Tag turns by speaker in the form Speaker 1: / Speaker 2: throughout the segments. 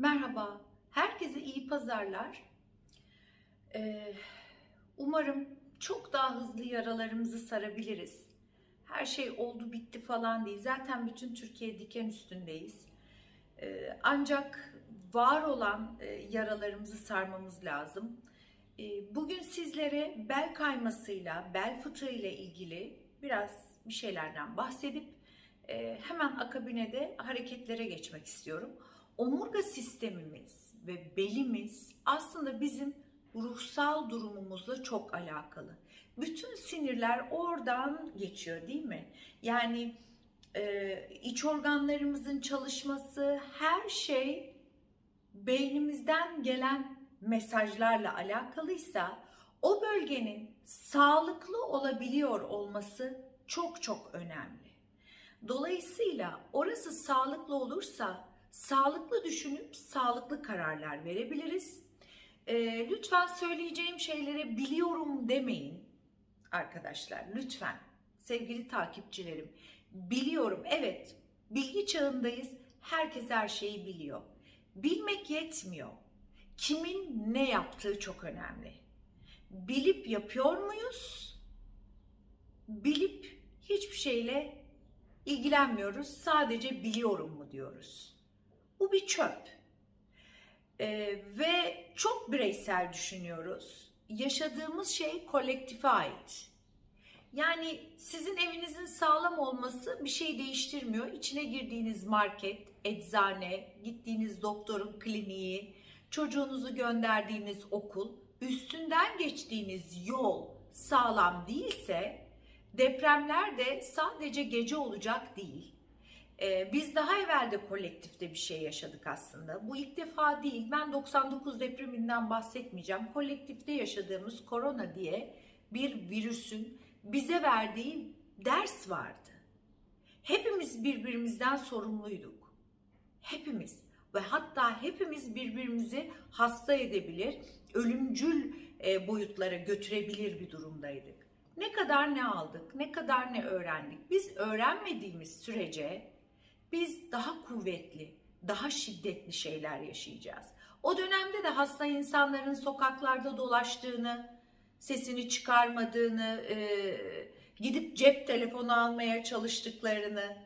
Speaker 1: Merhaba, herkese iyi pazarlar. Ee, umarım çok daha hızlı yaralarımızı sarabiliriz. Her şey oldu bitti falan değil. Zaten bütün Türkiye diken üstündeyiz. Ee, ancak var olan e, yaralarımızı sarmamız lazım. Ee, bugün sizlere bel kaymasıyla, bel fıtığı ile ilgili biraz bir şeylerden bahsedip e, hemen akabine de hareketlere geçmek istiyorum omurga sistemimiz ve belimiz aslında bizim ruhsal durumumuzla çok alakalı. Bütün sinirler oradan geçiyor değil mi? Yani e, iç organlarımızın çalışması her şey beynimizden gelen mesajlarla alakalıysa o bölgenin sağlıklı olabiliyor olması çok çok önemli. Dolayısıyla orası sağlıklı olursa sağlıklı düşünüp sağlıklı kararlar verebiliriz. E, lütfen söyleyeceğim şeylere biliyorum demeyin arkadaşlar. Lütfen sevgili takipçilerim biliyorum. Evet bilgi çağındayız. Herkes her şeyi biliyor. Bilmek yetmiyor. Kimin ne yaptığı çok önemli. Bilip yapıyor muyuz? Bilip hiçbir şeyle ilgilenmiyoruz. Sadece biliyorum mu diyoruz bu bir çöp. Ee, ve çok bireysel düşünüyoruz. Yaşadığımız şey kolektife ait. Yani sizin evinizin sağlam olması bir şey değiştirmiyor. İçine girdiğiniz market, eczane, gittiğiniz doktorun kliniği, çocuğunuzu gönderdiğiniz okul, üstünden geçtiğiniz yol sağlam değilse depremler de sadece gece olacak değil ee, biz daha evvel de kolektifte bir şey yaşadık aslında. Bu ilk defa değil. Ben 99 depreminden bahsetmeyeceğim. Kolektifte yaşadığımız korona diye bir virüsün bize verdiği ders vardı. Hepimiz birbirimizden sorumluyduk. Hepimiz ve hatta hepimiz birbirimizi hasta edebilir, ölümcül e, boyutlara götürebilir bir durumdaydık. Ne kadar ne aldık, ne kadar ne öğrendik. Biz öğrenmediğimiz sürece biz daha kuvvetli, daha şiddetli şeyler yaşayacağız. O dönemde de hasta insanların sokaklarda dolaştığını, sesini çıkarmadığını, e, gidip cep telefonu almaya çalıştıklarını,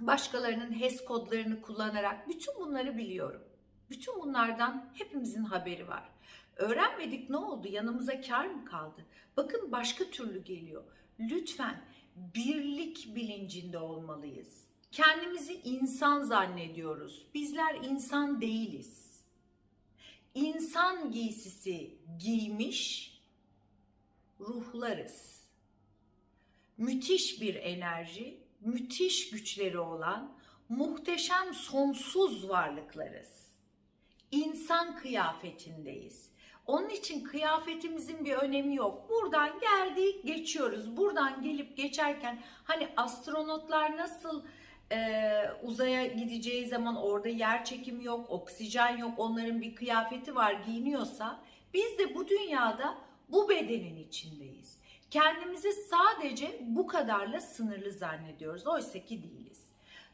Speaker 1: başkalarının HES kodlarını kullanarak bütün bunları biliyorum. Bütün bunlardan hepimizin haberi var. Öğrenmedik ne oldu? Yanımıza kar mı kaldı? Bakın başka türlü geliyor. Lütfen birlik bilincinde olmalıyız Kendimizi insan zannediyoruz. Bizler insan değiliz. İnsan giysisi giymiş ruhlarız. Müthiş bir enerji, müthiş güçleri olan muhteşem sonsuz varlıklarız. İnsan kıyafetindeyiz. Onun için kıyafetimizin bir önemi yok. Buradan geldik, geçiyoruz. Buradan gelip geçerken hani astronotlar nasıl e, uzaya gideceği zaman orada yer çekimi yok, oksijen yok, onların bir kıyafeti var giyiniyorsa biz de bu dünyada bu bedenin içindeyiz. Kendimizi sadece bu kadarla sınırlı zannediyoruz. Oysa ki değiliz.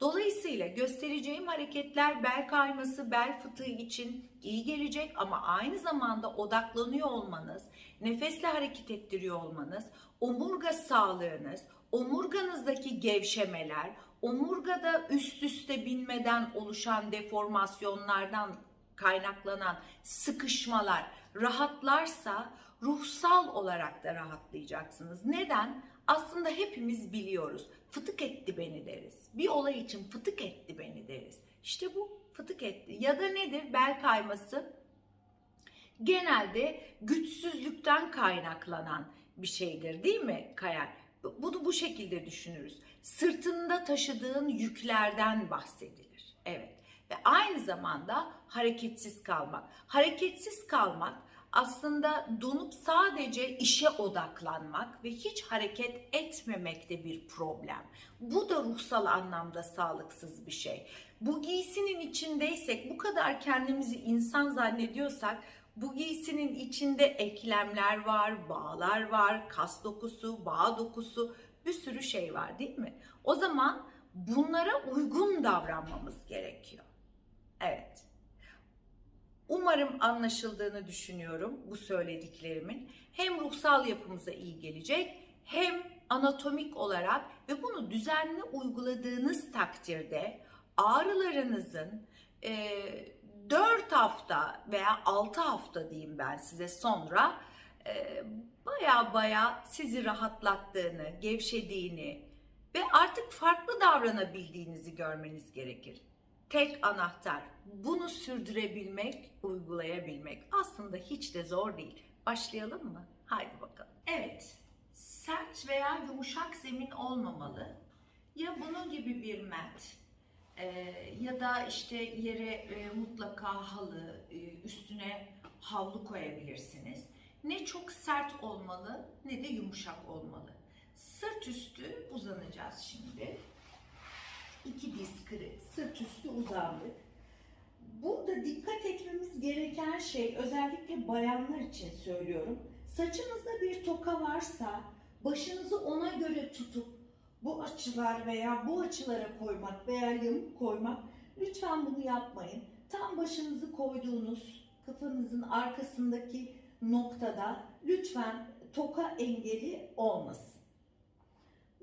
Speaker 1: Dolayısıyla göstereceğim hareketler bel kayması, bel fıtığı için iyi gelecek ama aynı zamanda odaklanıyor olmanız, nefesle hareket ettiriyor olmanız, omurga sağlığınız, omurganızdaki gevşemeler, omurgada üst üste binmeden oluşan deformasyonlardan kaynaklanan sıkışmalar rahatlarsa ruhsal olarak da rahatlayacaksınız. Neden? Aslında hepimiz biliyoruz. Fıtık etti beni deriz. Bir olay için fıtık etti beni deriz. İşte bu fıtık etti. Ya da nedir? Bel kayması genelde güçsüzlükten kaynaklanan bir şeydir değil mi Kayar? Bunu bu şekilde düşünürüz. Sırtında taşıdığın yüklerden bahsedilir. Evet. Ve aynı zamanda hareketsiz kalmak. Hareketsiz kalmak aslında donup sadece işe odaklanmak ve hiç hareket etmemek de bir problem. Bu da ruhsal anlamda sağlıksız bir şey. Bu giysinin içindeysek, bu kadar kendimizi insan zannediyorsak bu giysinin içinde eklemler var, bağlar var, kas dokusu, bağ dokusu bir sürü şey var değil mi? O zaman bunlara uygun davranmamız gerekiyor. Evet. Umarım anlaşıldığını düşünüyorum bu söylediklerimin. Hem ruhsal yapımıza iyi gelecek hem anatomik olarak ve bunu düzenli uyguladığınız takdirde ağrılarınızın e, 4 hafta veya 6 hafta diyeyim ben size sonra e, baya baya sizi rahatlattığını, gevşediğini ve artık farklı davranabildiğinizi görmeniz gerekir. Tek anahtar bunu sürdürebilmek, uygulayabilmek. Aslında hiç de zor değil. Başlayalım mı? Haydi bakalım. Evet, sert veya yumuşak zemin olmamalı. Ya bunun gibi bir mat e, ya da işte yere e, mutlaka halı, e, üstüne havlu koyabilirsiniz. Ne çok sert olmalı ne de yumuşak olmalı. Sırt üstü uzanacağız şimdi. İki diz kırık, sırt üstü uzandık. Burada dikkat etmemiz gereken şey özellikle bayanlar için söylüyorum. Saçınızda bir toka varsa başınızı ona göre tutup bu açılar veya bu açılara koymak veya yamuk koymak lütfen bunu yapmayın. Tam başınızı koyduğunuz kafanızın arkasındaki noktada lütfen toka engeli olmasın.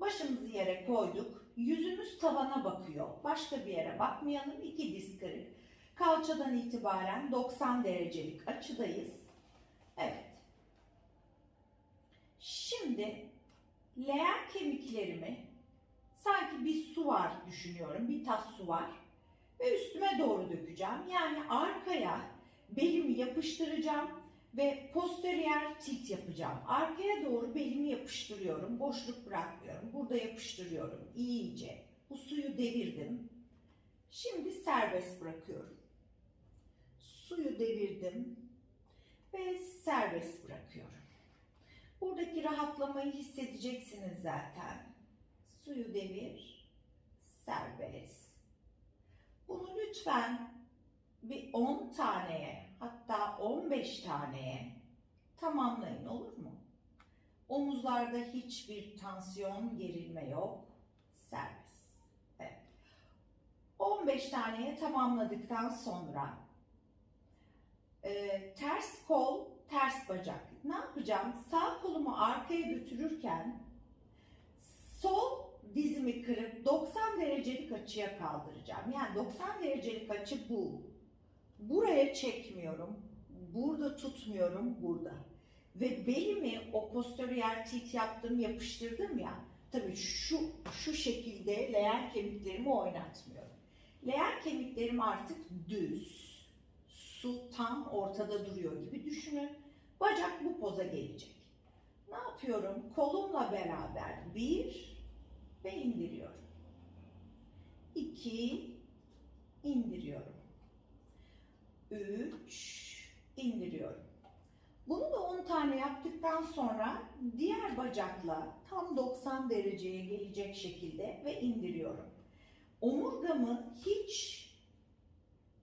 Speaker 1: Başımızı yere koyduk. Yüzümüz tavana bakıyor. Başka bir yere bakmayalım. İki diz kırık. Kalçadan itibaren 90 derecelik açıdayız. Evet. Şimdi leğen kemiklerimi sanki bir su var düşünüyorum. Bir tas su var. Ve üstüme doğru dökeceğim. Yani arkaya belimi yapıştıracağım ve posterior tilt yapacağım. Arkaya doğru belimi yapıştırıyorum. Boşluk bırakmıyorum. Burada yapıştırıyorum. iyice. Bu suyu devirdim. Şimdi serbest bırakıyorum. Suyu devirdim ve serbest bırakıyorum. Buradaki rahatlamayı hissedeceksiniz zaten. Suyu devir, serbest. Bunu lütfen bir 10 taneye hatta 15 taneye tamamlayın olur mu? Omuzlarda hiçbir tansiyon, gerilme yok. Serbest. Evet. 15 taneye tamamladıktan sonra e, ters kol, ters bacak. Ne yapacağım? Sağ kolumu arkaya götürürken sol dizimi kırıp 90 derecelik açıya kaldıracağım. Yani 90 derecelik açı bu. Buraya çekmiyorum. Burada tutmuyorum. Burada. Ve belimi o posterior tilt yaptım, yapıştırdım ya. Tabii şu şu şekilde leğen kemiklerimi oynatmıyorum. Leğen kemiklerim artık düz. Su tam ortada duruyor gibi düşünün. Bacak bu poza gelecek. Ne yapıyorum? Kolumla beraber bir ve indiriyorum. İki, indiriyorum. Üç, indiriyorum. Bunu da 10 tane yaptıktan sonra diğer bacakla tam 90 dereceye gelecek şekilde ve indiriyorum. Omurgamı hiç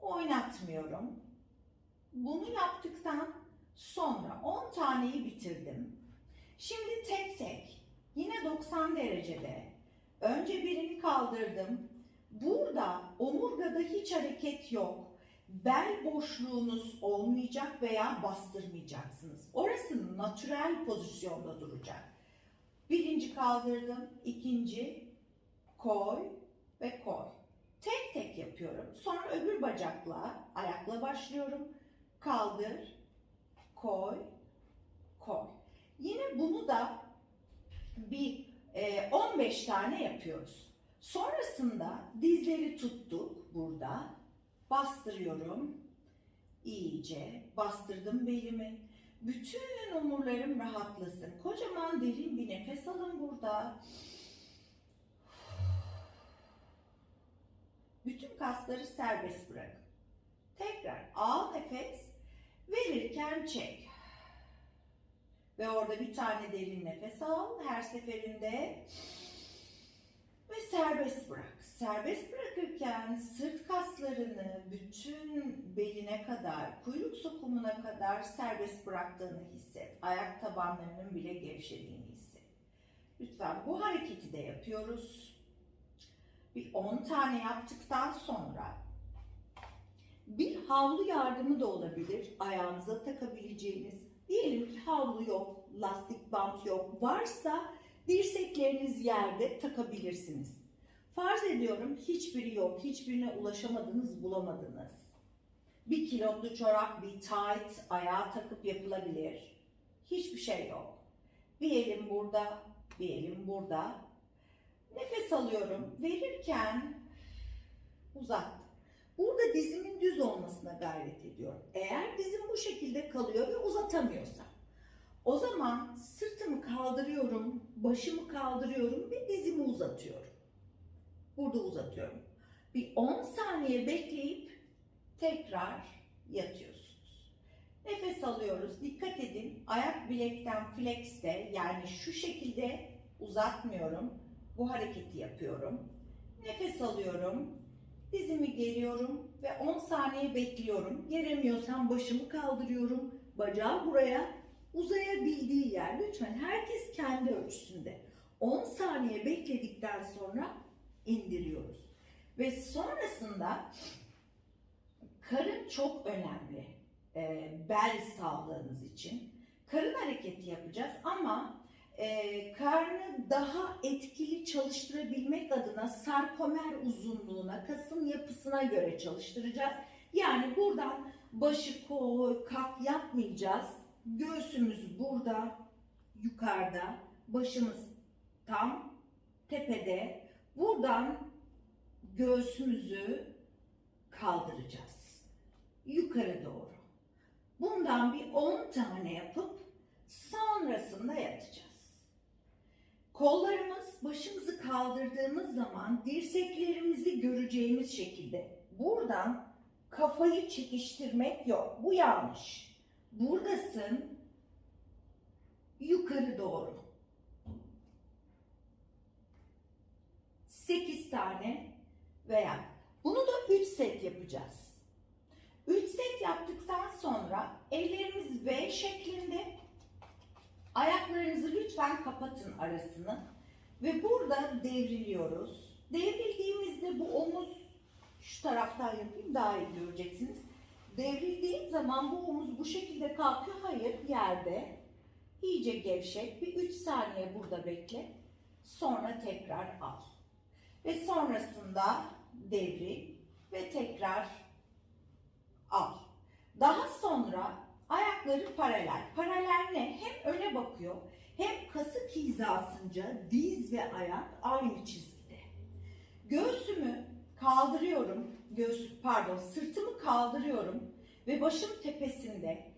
Speaker 1: oynatmıyorum. Bunu yaptıktan sonra 10 taneyi bitirdim. Şimdi tek tek yine 90 derecede önce birini kaldırdım. Burada omurgada hiç hareket yok. Bel boşluğunuz olmayacak veya bastırmayacaksınız. Orası natürel pozisyonda duracak. Birinci kaldırdım, ikinci koy ve koy. Tek tek yapıyorum. Sonra öbür bacakla, ayakla başlıyorum. Kaldır, koy, koy. Yine bunu da bir e, 15 tane yapıyoruz. Sonrasında dizleri tuttuk burada. Bastırıyorum. İyice bastırdım belimi. Bütün omurlarım rahatlasın. Kocaman derin bir nefes alın burada. Bütün kasları serbest bırakın. Tekrar al nefes. Verirken çek. Ve orada bir tane derin nefes al her seferinde. Ve serbest bırak. Serbest bırakırken sırt kaslarını bütün beline kadar, kuyruk sokumuna kadar serbest bıraktığını hisset. Ayak tabanlarının bile gevşediğini hisset. Lütfen bu hareketi de yapıyoruz. Bir 10 tane yaptıktan sonra bir
Speaker 2: havlu yardımı da olabilir ayağınıza takabileceğiniz. Diyelim ki havlu yok, lastik bant yok. Varsa dirsekleriniz yerde takabilirsiniz. Farz ediyorum hiçbiri yok, hiçbirine ulaşamadınız, bulamadınız. Bir kilotlu çorap, bir tight ayağa takıp yapılabilir. Hiçbir şey yok. Bir elim burada, bir elim burada. Nefes alıyorum. Verirken uzattım. Burada dizimin düz olmasına gayret ediyorum. Eğer dizim bu şekilde kalıyor ve uzatamıyorsam o zaman sırtımı kaldırıyorum, başımı kaldırıyorum ve dizimi uzatıyorum. Burada uzatıyorum. Bir 10 saniye bekleyip tekrar yatıyorsunuz. Nefes alıyoruz. Dikkat edin. Ayak bilekten flexte yani şu şekilde uzatmıyorum. Bu hareketi yapıyorum. Nefes alıyorum. Dizimi geriyorum ve 10 saniye bekliyorum. Geremiyorsam başımı kaldırıyorum. Bacağı buraya uzayabildiği yer. Lütfen herkes kendi ölçüsünde. 10 saniye bekledikten sonra indiriyoruz. Ve sonrasında karın çok önemli. e, bel sağlığınız için. Karın hareketi yapacağız ama e, karnı daha etkili çalıştırabilmek adına sarkomer uzunluğuna, kasın yapısına göre çalıştıracağız. Yani buradan başı koy, kalk yapmayacağız. Göğsümüz burada, yukarıda, başımız tam tepede. Buradan göğsümüzü kaldıracağız. Yukarı doğru. Bundan bir 10 tane yapıp sonrasında yatacağız. Kollarımız başımızı kaldırdığımız zaman dirseklerimizi göreceğimiz şekilde buradan kafayı çekiştirmek yok. Bu yanlış. Buradasın yukarı doğru. 8 tane veya bunu da 3 set yapacağız. 3 set yaptıktan sonra ellerimiz V şeklinde ayaklarınızı lütfen kapatın arasını ve burada devriliyoruz. Devrildiğimizde bu omuz şu taraftan yapayım daha iyi göreceksiniz. Devrildiğim zaman bu omuz bu şekilde kalkıyor. Hayır yerde. İyice gevşek. Bir 3 saniye burada bekle. Sonra tekrar al. Ve sonrasında devril ve tekrar al. Daha sonra ayakları paralel. Paralel ne? Hem öne bakıyor hem kasık hizasınca diz ve ayak aynı çizgide. Göğsümü kaldırıyorum. Göğüs pardon sırtımı kaldırıyorum ve başım tepesinde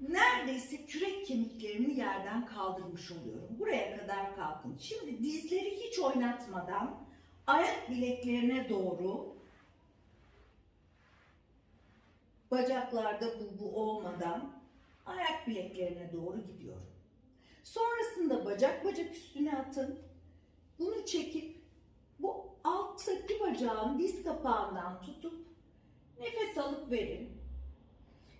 Speaker 2: neredeyse kürek kemiklerimi yerden kaldırmış oluyorum. Buraya kadar kalkın. Şimdi dizleri hiç oynatmadan ayak bileklerine doğru bacaklarda bu bu olmadan ayak bileklerine doğru gidiyorum. Sonrasında bacak bacak üstüne atın. Bunu çekip bu alttaki bacağın diz kapağından tutup nefes alıp verin.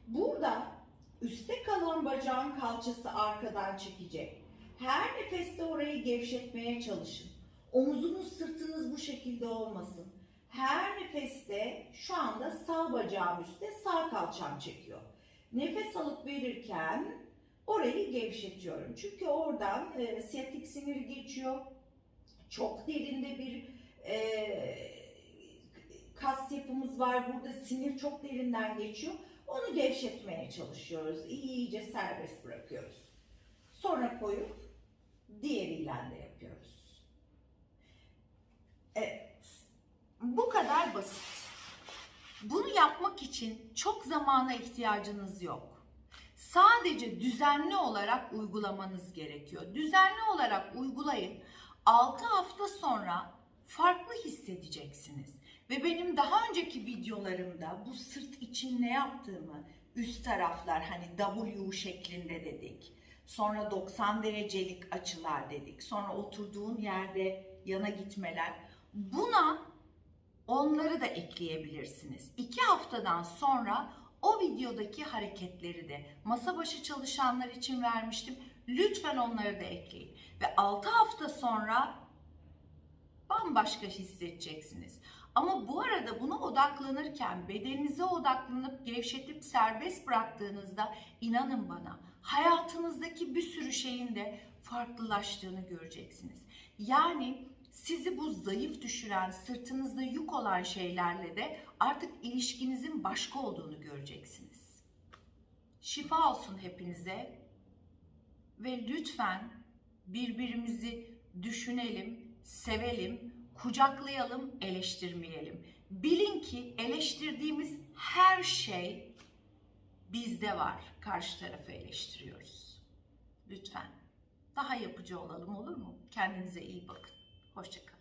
Speaker 2: Burada üstte kalan bacağın kalçası arkadan çekecek. Her nefeste orayı gevşetmeye çalışın. Omuzunuz sırtınız bu şekilde olmasın. Her nefeste şu anda sağ bacağım üstte sağ kalçam çekiyor. Nefes alıp verirken orayı gevşetiyorum. Çünkü oradan e, siyatik sinir geçiyor. Çok derinde bir e, kas yapımız var burada. Sinir çok derinden geçiyor. Onu gevşetmeye çalışıyoruz. İyice serbest bırakıyoruz. Sonra koyup diğeriyle de yapıyoruz. Evet. Bu kadar basit. Bunu yapmak için çok zamana ihtiyacınız yok. Sadece düzenli olarak uygulamanız gerekiyor. Düzenli olarak uygulayın. 6 hafta sonra farklı hissedeceksiniz. Ve benim daha önceki videolarımda bu sırt için ne yaptığımı üst taraflar hani W şeklinde dedik. Sonra 90 derecelik açılar dedik. Sonra oturduğun yerde yana gitmeler. Buna onları da ekleyebilirsiniz. İki haftadan sonra o videodaki hareketleri de masa başı çalışanlar için vermiştim. Lütfen onları da ekleyin. Ve 6 hafta sonra bambaşka hissedeceksiniz.
Speaker 1: Ama bu arada buna odaklanırken bedeninize odaklanıp gevşetip serbest bıraktığınızda inanın bana hayatınızdaki bir sürü şeyin de farklılaştığını göreceksiniz. Yani sizi bu zayıf düşüren, sırtınızda yük olan şeylerle de artık ilişkinizin başka olduğunu göreceksiniz. Şifa olsun hepinize ve lütfen birbirimizi düşünelim, sevelim, kucaklayalım, eleştirmeyelim. Bilin ki eleştirdiğimiz her şey bizde var. Karşı tarafı eleştiriyoruz. Lütfen daha yapıcı olalım olur mu? Kendinize iyi bakın. Hoşçakalın.